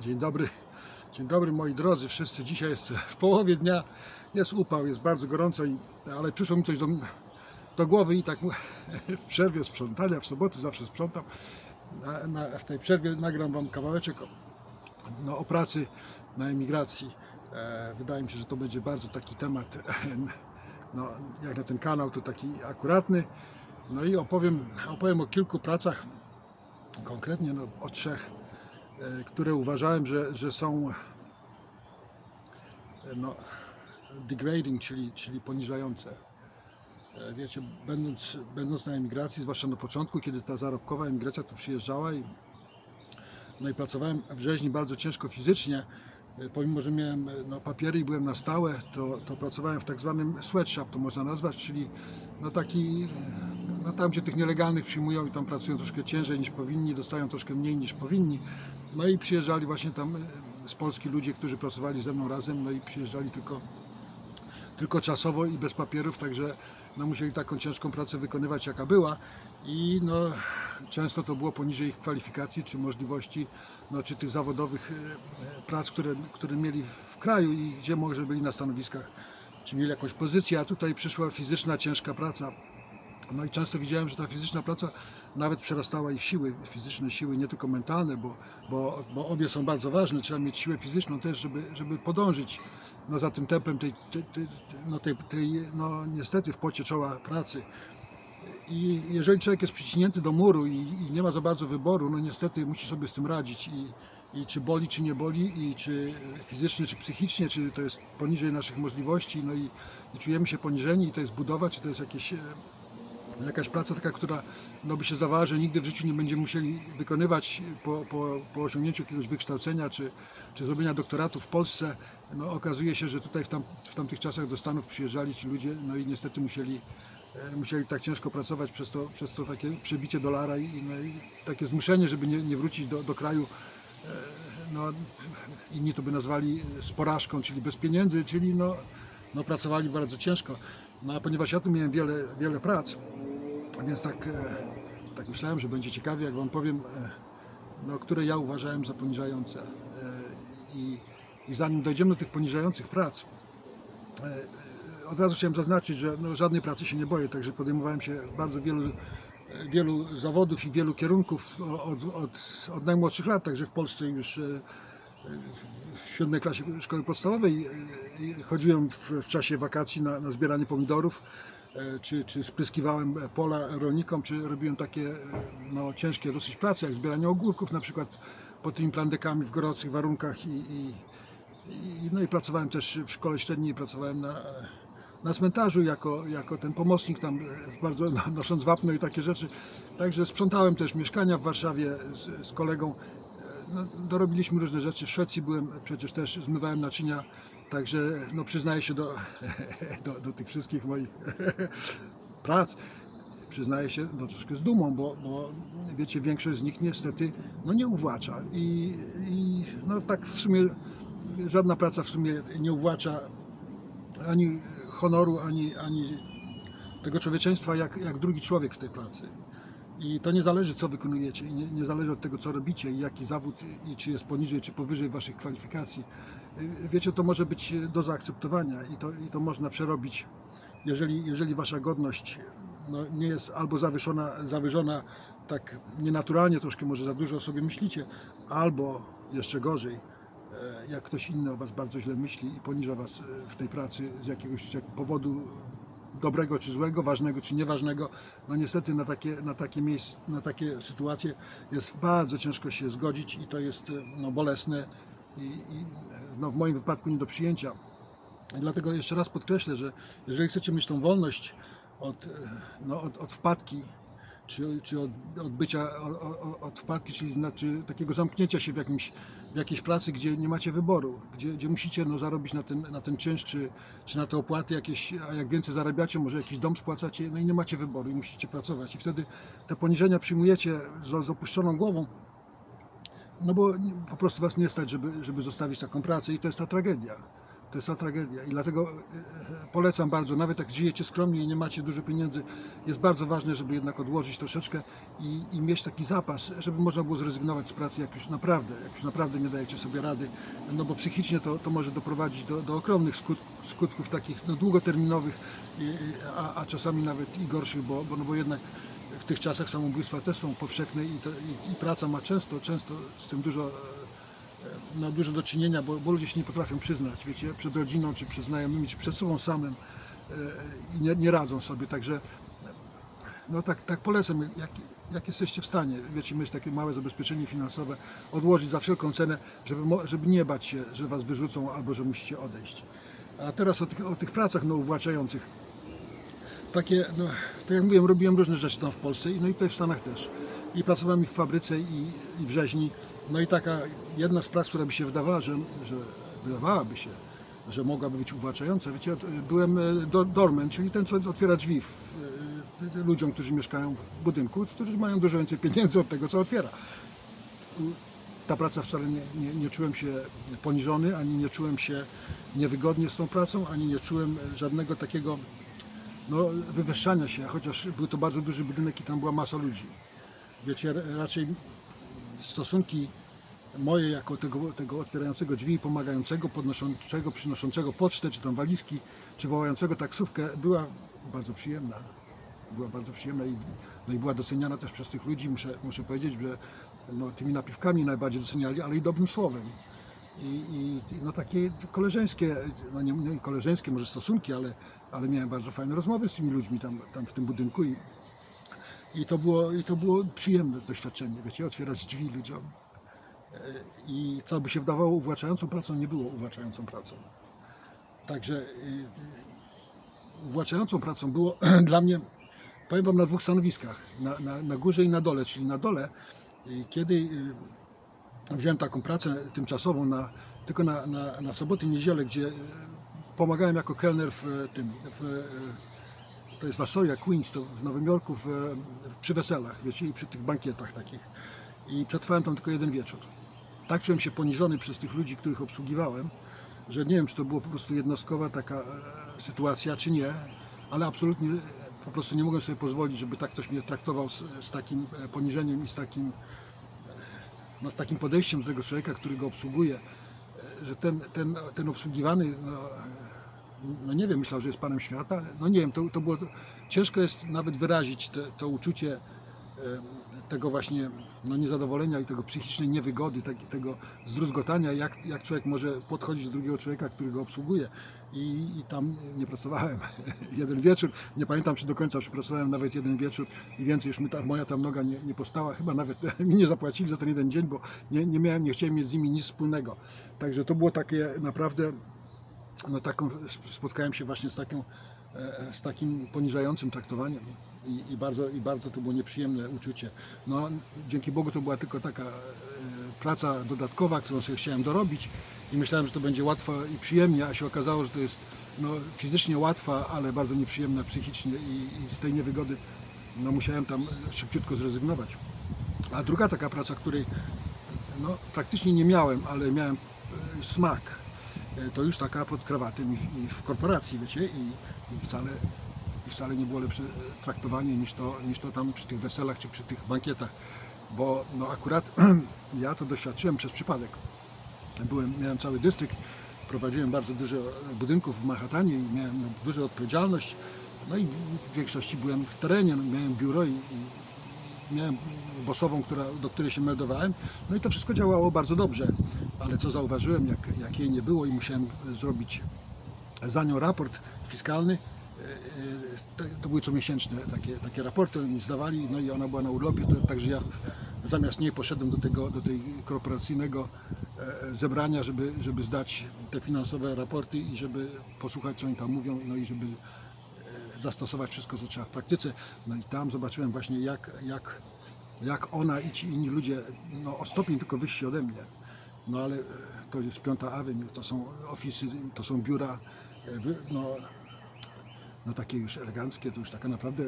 Dzień dobry. Dzień dobry moi drodzy wszyscy. Dzisiaj jest w połowie dnia. Jest upał, jest bardzo gorąco, ale przyszło mi coś do, do głowy i tak w przerwie sprzątania, w soboty zawsze sprzątam. Na, na, w tej przerwie nagram wam kawałeczek o, no, o pracy na emigracji. E, wydaje mi się, że to będzie bardzo taki temat, no, jak na ten kanał, to taki akuratny. No i opowiem, opowiem o kilku pracach, konkretnie no, o trzech, które uważałem, że, że są e, no, degrading, czyli, czyli poniżające. E, Wiecie, będąc, będąc na emigracji, zwłaszcza na początku, kiedy ta zarobkowa emigracja tu przyjeżdżała i, no i pracowałem w rzeźni bardzo ciężko fizycznie, e, pomimo, że miałem e, no, papiery i byłem na stałe, to, to pracowałem w tak zwanym sweatshop, to można nazwać, czyli no taki, e, no tam gdzie tych nielegalnych przyjmują i tam pracują troszkę ciężej niż powinni, dostają troszkę mniej niż powinni. No i przyjeżdżali właśnie tam e, z Polski ludzie, którzy pracowali ze mną razem, no i przyjeżdżali tylko tylko czasowo i bez papierów, także no, musieli taką ciężką pracę wykonywać jaka była i no, często to było poniżej ich kwalifikacji czy możliwości, no, czy tych zawodowych e, prac, które, które mieli w kraju i gdzie może byli na stanowiskach, czy mieli jakąś pozycję, a tutaj przyszła fizyczna, ciężka praca. No i często widziałem, że ta fizyczna praca nawet przerastała ich siły, fizyczne siły, nie tylko mentalne, bo, bo, bo obie są bardzo ważne. Trzeba mieć siłę fizyczną też, żeby, żeby podążyć no, za tym tempem tej, tej, tej, no, tej, tej no, niestety w pocie czoła pracy. I jeżeli człowiek jest przyciśnięty do muru i, i nie ma za bardzo wyboru, no niestety musi sobie z tym radzić. I, I czy boli, czy nie boli, i czy fizycznie, czy psychicznie, czy to jest poniżej naszych możliwości, no i, i czujemy się poniżeni, i to jest budowa, czy to jest jakieś e, jakaś praca taka, która no, by się zdawała, że nigdy w życiu nie będziemy musieli wykonywać po, po, po osiągnięciu jakiegoś wykształcenia czy, czy zrobienia doktoratu w Polsce. No, okazuje się, że tutaj w, tam, w tamtych czasach do Stanów przyjeżdżali ci ludzie no i niestety musieli, e, musieli tak ciężko pracować przez to, przez to takie przebicie dolara i, no, i takie zmuszenie, żeby nie, nie wrócić do, do kraju e, no, inni to by nazwali z porażką, czyli bez pieniędzy, czyli no, no pracowali bardzo ciężko. No a ponieważ ja tu miałem wiele, wiele prac, więc tak, e, tak myślałem, że będzie ciekawie, jak Wam powiem, e, no, które ja uważałem za poniżające. E, I, I zanim dojdziemy do tych poniżających prac, od razu chciałem zaznaczyć, że no, żadnej pracy się nie boję, także podejmowałem się bardzo wielu, wielu zawodów i wielu kierunków od, od, od najmłodszych lat, także w Polsce już w siódmej klasie szkoły podstawowej chodziłem w, w czasie wakacji na, na zbieranie pomidorów, czy, czy spryskiwałem pola rolnikom, czy robiłem takie e, no, ciężkie dosyć prace, jak zbieranie ogórków na przykład pod tymi plandekami w gorących warunkach i, i, i, no i pracowałem też w szkole średniej, pracowałem na, na cmentarzu jako, jako ten pomocnik tam e, bardzo no, nosząc wapno i takie rzeczy. Także sprzątałem też mieszkania w Warszawie z, z kolegą. E, No, dorobiliśmy różne rzeczy. W Szwecji byłem, przecież też zmywałem naczynia. Także no, przyznaję się do, do, do tych wszystkich moich prac. Przyznaję się no, troszkę z dumą, bo, bo wiecie, większość z nich niestety no, nie uwłacza. I, i no, tak w sumie żadna praca w sumie nie uwłacza ani honoru, ani, ani tego człowieczeństwa jak, jak drugi człowiek w tej pracy. I to nie zależy, co wykonujecie, nie, nie zależy od tego, co robicie, i jaki zawód, i czy jest poniżej, czy powyżej waszych kwalifikacji. Y, Wiecie, to może być do zaakceptowania i to, i to można przerobić, jeżeli, jeżeli wasza godność no, nie jest albo zawyżona, zawyżona tak nienaturalnie, troszkę może za dużo o sobie myślicie, albo jeszcze gorzej, e, jak ktoś inny o Was bardzo źle myśli i poniża Was e, w tej pracy z jakiegoś jak powodu dobrego czy złego, ważnego czy nieważnego, no niestety na takie, na takie, miejsc, na takie sytuacje jest bardzo ciężko się zgodzić i to jest e, no, bolesne i, i no, w moim wypadku nie do przyjęcia. I dlatego jeszcze raz podkreślę, że jeżeli chcecie mieć tą wolność od, e, no, od, od wpadki, czy, czy od, od bycia o- o- od wpadki, czyli znaczy takiego zamknięcia się w, jakimś, w jakiejś pracy, gdzie nie macie wyboru, gdzie, gdzie musicie no, zarobić na ten, na ten czynsz, czy, czy na te opłaty jakieś, a jak więcej zarabiacie, może jakiś dom spłacacie, no i nie macie wyboru i musicie pracować. I wtedy te poniżenia przyjmujecie z, z opuszczoną głową, no bo po prostu was nie stać, żeby, żeby zostawić taką pracę i to jest ta tragedia. To jest ta tragedia. I dlatego e, polecam bardzo, nawet jak żyjecie skromnie i nie macie dużo pieniędzy, jest bardzo ważne, żeby jednak odłożyć troszeczkę i, i mieć taki zapas, żeby można było zrezygnować z pracy, jak już naprawdę, jak już naprawdę nie dajecie sobie rady, no bo psychicznie to, to może doprowadzić do, do ogromnych skutków, skutków takich no, długoterminowych, a, a czasami nawet i gorszych, bo, bo, no bo jednak w tych czasach samobójstwa też są powszechne i, to, i, i praca ma często, często z tym dużo, no, dużo do czynienia, bo, bo ludzie się nie potrafią przyznać, wiecie, przed rodziną, czy przed znajomymi, czy przed sobą samym e, i nie, nie radzą sobie, także no tak, tak polecam, jak, jak jesteście w stanie, wiecie, mieć takie małe zabezpieczenie finansowe, odłożyć za wszelką cenę, żeby, żeby nie bać się, że was wyrzucą albo że musicie odejść. A teraz o tych, o tych pracach no, uwłaczających. Takie, no, tak jak mówiłem, robiłem różne rzeczy tam w Polsce, no i tutaj w Stanach też. I pracowałem i w fabryce, i, i w rzeźni. No i taka jedna z prac, która by się wydawała, że, że wydawałaby się, że mogłaby być uwłaczająca. Wiecie, to, byłem e, do, doorman, czyli ten, co otwiera drzwi w, e, ludziom, którzy mieszkają w budynku, którzy mają dużo więcej pieniędzy od tego, co otwiera ta praca wcale nie, nie, nie czułem się poniżony, ani nie czułem się niewygodnie z tą pracą, ani nie czułem żadnego takiego no, wywyższania się, chociaż był to bardzo duży budynek i tam była masa ludzi. Wiecie, raczej stosunki moje jako tego, tego otwierającego drzwi, pomagającego, podnoszącego, przynoszącego pocztę, czy tam walizki, czy wołającego taksówkę była bardzo przyjemna. Była bardzo przyjemna i, no i była doceniana też przez tych ludzi. Muszę, muszę powiedzieć, że no, tymi napiwkami najbardziej doceniali, ale i dobrym słowem. I, i no takie koleżeńskie, no nie, nie koleżeńskie może stosunki, ale, ale miałem bardzo fajne rozmowy z tymi ludźmi tam, tam w tym budynku i, i, to było, i to było przyjemne doświadczenie, wiecie, otwierać drzwi ludziom. E, I co by się wydawało uwłaczającą pracą, nie było uwłaczającą pracą. Także y, uwłaczającą pracą było dla mnie, powiem Wam, na dwóch stanowiskach, na, na, na górze i na dole, czyli na dole, kiedy y, wziąłem taką pracę tymczasową na, tylko na, na, na soboty i niedzielę, gdzie pomagałem jako kelner w tym, w, to jest w Astoria Queens, to w Nowym Jorku, w, przy weselach, wiecie, i przy tych bankietach takich. I przetrwałem tam tylko jeden wieczór. Tak czułem się poniżony przez tych ludzi, których obsługiwałem, że nie wiem, czy to było po prostu jednostkowa taka e, sytuacja, czy nie, ale absolutnie e, po prostu nie mogłem sobie pozwolić, żeby tak ktoś mnie traktował z, z takim e, poniżeniem i z takim, no, z takim podejściem do tego człowieka, który go obsługuje, że ten, ten, ten obsługiwany, no, no nie wiem, myślał, że jest panem świata. No nie wiem, to, to było. Ciężko jest nawet wyrazić te, to uczucie tego właśnie no, niezadowolenia i tego psychicznej niewygody, te, tego zdruzgotania, jak, jak człowiek może podchodzić do drugiego człowieka, który go obsługuje. I, i tam nie pracowałem jeden wieczór. Nie pamiętam, czy do końca przepracowałem nawet jeden wieczór i więcej już mi ta, moja tam noga nie, nie postała. Chyba nawet mi nie zapłacili za ten jeden dzień, bo nie, nie miałem, nie chciałem mieć z nimi nic wspólnego. Także to było takie naprawdę no taką, spotkałem się właśnie z, taką, e, z takim poniżającym traktowaniem i, i, bardzo, i bardzo to było nieprzyjemne uczucie. No, dzięki Bogu to była tylko taka e, praca dodatkowa, którą sobie chciałem dorobić i myślałem, że to będzie łatwo i przyjemnie, a się okazało, że to jest no, fizycznie łatwa, ale bardzo nieprzyjemna psychicznie i, i z tej niewygody no, musiałem tam szybciutko zrezygnować. A druga taka praca, której no, praktycznie nie miałem, ale miałem e, smak, to już taka pod krawatem i, w korporacji, wiecie, i, i wcale, wcale nie było lepsze e, traktowanie niż to, niż to tam przy tych weselach czy przy tych bankietach, bo no akurat ja to doświadczyłem przez przypadek. Byłem, miałem cały dystrykt, prowadziłem bardzo dużo budynków w Manhattanie i miałem dużą odpowiedzialność. No i w większości byłem w terenie, no, miałem biuro i, i miałem bosową, która, do której się meldowałem. No i to wszystko działało bardzo dobrze. Ale co zauważyłem, jak, jak jej nie było i musiałem e, zrobić za nią raport fiskalny, e, e, to, były comiesięczne takie, takie raporty, oni zdawali, no i ona była na urlopie, to, także ja zamiast niej poszedłem do tego, do tej korporacyjnego zebrania, żeby, żeby zdać te finansowe raporty i żeby posłuchać, co oni tam mówią, no i żeby zastosować wszystko, co trzeba w praktyce. No i tam zobaczyłem właśnie, jak, jak, jak ona i ci inni ludzie, no o stopień tylko wyżsi ode mnie. No ale e, to jest Piąta Avenue, to są ofisy, to są biura, e, no, no takie już eleganckie, to już taka naprawdę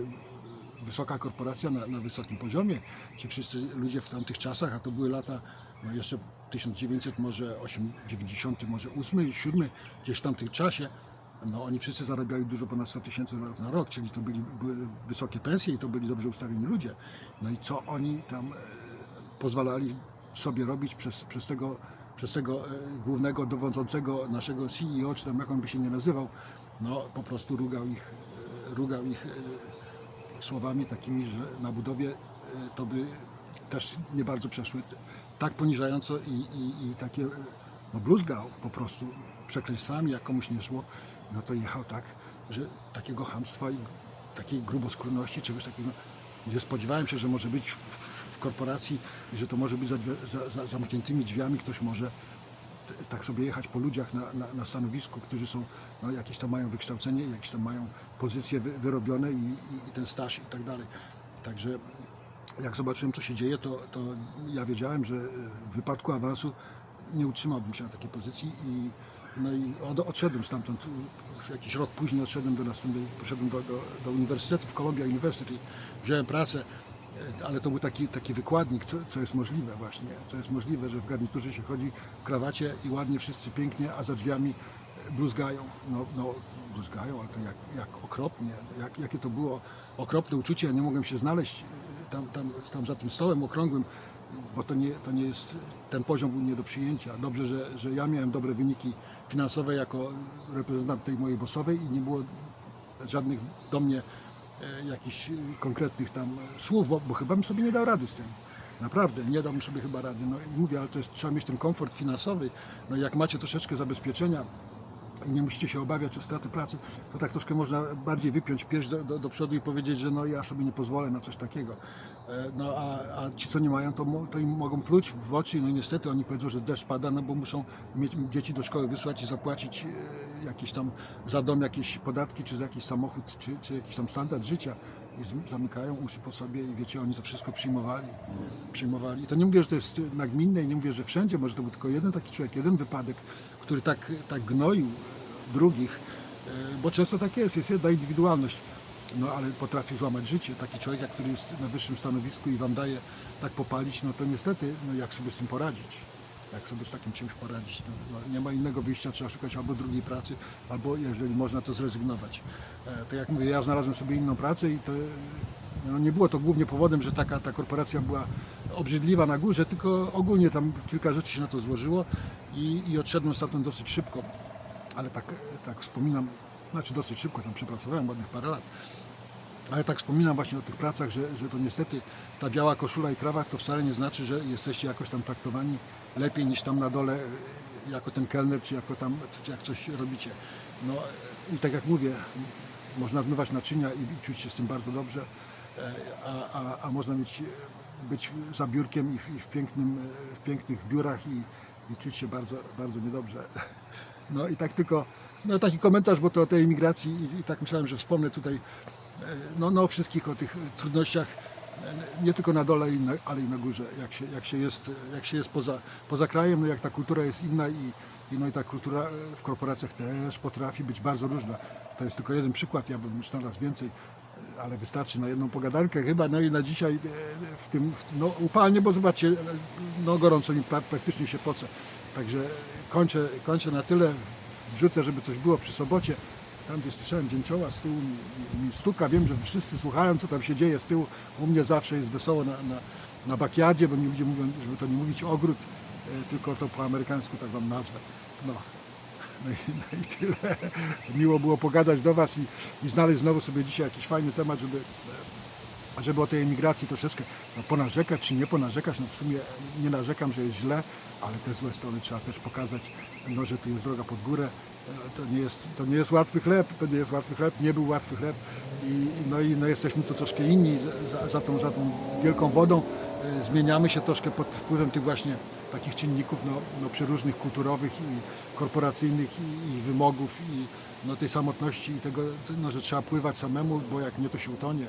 wysoka korporacja na, na wysokim poziomie. Ci wszyscy ludzie w tamtych czasach, a to były lata no jeszcze 1900 może 8, 90 może 8, 7, gdzieś w tym czasie, no oni wszyscy zarabiali dużo ponad 100 tysięcy dolarów na rok, czyli to byli, były wysokie pensje i to byli dobrze ustawieni ludzie. No i co oni tam e, pozwalali sobie robić przez, przez tego, przez tego e, głównego dowodzącego naszego CEO, czy tam jak on by się nie nazywał, no po prostu rugał ich, e, rugał ich słowami takimi, że na budowie to by też nie bardzo przeszły. Tak poniżająco i, i, i takie, no bluzgał po prostu przekleństwami, jak komuś nie szło, no to jechał tak, że takiego hamstwa i takiej gruboskórności, czegoś takiego nie spodziewałem się, że może być w, w, w korporacji i że to może być za, za, za zamkniętymi drzwiami, ktoś może t- tak sobie jechać po ludziach na, na, na stanowisku, którzy są, no, jakieś tam mają wykształcenie, jakieś tam mają pozycje wy, wyrobione i, i, i ten staż i tak dalej. Także jak zobaczyłem, co się dzieje, to, to ja wiedziałem, że w wypadku awansu nie utrzymałbym się na takiej pozycji i, no i od, odszedłem stamtąd. Jakiś rok później odszedłem do następnej, poszedłem do, do, do uniwersytetu w Columbia University. Wziąłem pracę, e, ale to był taki, taki wykładnik, co, co jest możliwe właśnie, co jest możliwe, że w garniturze się chodzi w krawacie i ładnie wszyscy pięknie, a za drzwiami bluzgają. No, no bluzgają, ale to jak, jak okropnie, jak, jakie to było okropne uczucie, ja nie mogłem się znaleźć e, tam, tam, tam za tym stołem okrągłym, bo to nie, to nie jest, ten poziom był nie do przyjęcia. Dobrze, że, że ja miałem dobre wyniki finansowe jako reprezentant tej mojej bossowej i nie było żadnych do mnie e, jakichś konkretnych tam słów, bo, bo chyba bym sobie nie dał rady z tym. Naprawdę, nie dałbym sobie chyba rady. No i mówię, ale to jest, trzeba mieć ten komfort finansowy. No jak macie troszeczkę zabezpieczenia, i nie musicie się obawiać o straty pracy, to tak troszkę można bardziej wypiąć pierś do, do, do przodu i powiedzieć, że no ja sobie nie pozwolę na coś takiego. E, No a, a ci, co nie mają, to, to im mogą pluć w oczy, no i niestety oni powiedzą, że deszcz pada, no bo muszą mieć dzieci do szkoły wysłać i zapłacić e, jakieś tam za dom jakieś podatki, czy za jakiś samochód, czy, czy jakiś tam standard życia. I zamykają uszy po sobie i wiecie, oni to wszystko przyjmowali. przyjmowali. I to nie mówię, że to jest nagminne i nie mówię, że wszędzie, może to był tylko jeden taki człowiek, jeden wypadek, który tak, tak gnoił drugich, e, bo często tak jest, jest jedna indywidualność, no ale potrafi złamać życie. Taki człowiek, jak który jest na wyższym stanowisku i wam daje tak popalić, no to niestety, no jak sobie z tym poradzić? Jak sobie z takim czymś poradzić? No, no, nie ma innego wyjścia, trzeba szukać albo drugiej pracy, albo jeżeli można, to zrezygnować. E, tak jak mówię, ja znalazłem sobie inną pracę i to no nie było to głównie powodem, że taka ta korporacja była obrzydliwa na górze, tylko ogólnie tam kilka rzeczy się na to złożyło i, i odszedłem stamtąd dosyć szybko. Ale tak, tak wspominam, znaczy dosyć szybko, tam przepracowałem ładnych parę lat. Ale tak wspominam właśnie o tych pracach, że, że to niestety ta biała koszula i krawat to wcale nie znaczy, że jesteście jakoś tam traktowani lepiej niż tam na dole e, jako ten kelner, czy jako tam, czy jak coś robicie. No i tak jak mówię, można zmywać naczynia i, czuć się z tym bardzo dobrze, e, a, a, a można mieć, e, być za biurkiem i w, i w, pięknym, e, w pięknych biurach i, i czuć się bardzo, bardzo niedobrze. No i tak tylko, no taki komentarz, bo to o tej emigracji i, i tak myślałem, że wspomnę tutaj e, no, no o wszystkich, o tych trudnościach, e, nie tylko na dole, ale i na górze, jak się, jak się jest, jak się jest poza, poza krajem, no jak ta kultura jest inna i, i, no i ta kultura e, w korporacjach też potrafi być bardzo różna. To jest tylko jeden przykład, ja bym znalazł więcej, ale wystarczy na jedną pogadankę chyba, no i na dzisiaj w tym, w no upalnie, bo zobaczcie, no gorąco mi pra- praktycznie się poce. Także kończę, kończę na tyle, wrzucę, żeby coś było przy sobocie. Tam gdzie słyszałem dzięcioła z tyłu mi- stuka, wiem, że wszyscy słuchają, co tam się dzieje z tyłu. U mnie zawsze jest wesoło na, na, na bakiadzie, bo nie ludzie mówią, żeby to nie mówić ogród, e, tylko to po amerykańsku tak wam nazwę. No. No i, no i tyle. Miło było pogadać do Was i, i znaleźć znowu sobie dzisiaj jakiś fajny temat, żeby, żeby o tej emigracji troszeczkę no, ponarzekać, czy nie ponarzekać. No w sumie nie narzekam, że jest źle, ale te złe strony trzeba też pokazać, no, że tu jest droga pod górę. E, To nie, jest, to nie jest łatwy chleb, to nie jest łatwy chleb, nie był łatwy chleb. I, no i no, jesteśmy tu troszkę inni za, za, tą, za tą wielką wodą. E, Zmieniamy się troszkę pod wpływem tych właśnie takich czynników no, no, przeróżnych kulturowych i korporacyjnych i, i wymogów i no, tej samotności i tego, no, że trzeba pływać samemu, bo jak nie to się utonie.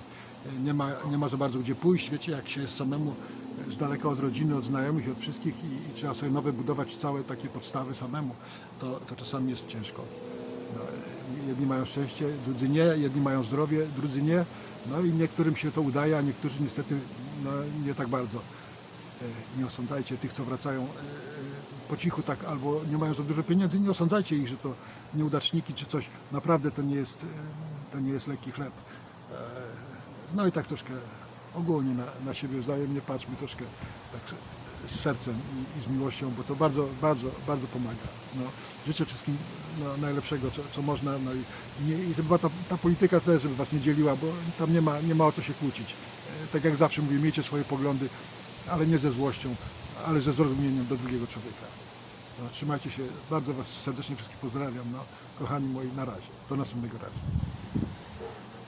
E, Nie ma, nie ma za bardzo gdzie pójść, wiecie, jak się jest samemu e, z daleka od rodziny, od znajomych i od wszystkich i, i trzeba sobie nowe budować całe takie podstawy samemu, to, to czasami jest ciężko. No, e, jedni mają szczęście, drudzy nie, jedni mają zdrowie, drudzy nie, no i niektórym się to udaje, a niektórzy niestety no, nie tak bardzo. nie osądzajcie tych, co wracają e, e, po cichu tak albo nie mają za dużo pieniędzy, nie osądzajcie ich, że to nieudaczniki czy coś. Naprawdę to nie jest, e, to nie jest lekki chleb. No i tak troszkę ogólnie na, na siebie wzajemnie patrzmy troszkę tak z sercem i, i z miłością, bo to bardzo, bardzo, bardzo pomaga. No, życzę wszystkim no, najlepszego, co, co można, no i, nie, i żeby ta, ta polityka też, żeby was nie dzieliła, bo tam nie ma, nie ma o co się kłócić. E, Tak jak zawsze mówię, miejcie swoje poglądy, ale nie ze złością, ale ze zrozumieniem do drugiego człowieka. No, trzymajcie się, bardzo was serdecznie wszystkich pozdrawiam. No, kochani moi, na razie. Do następnego razu.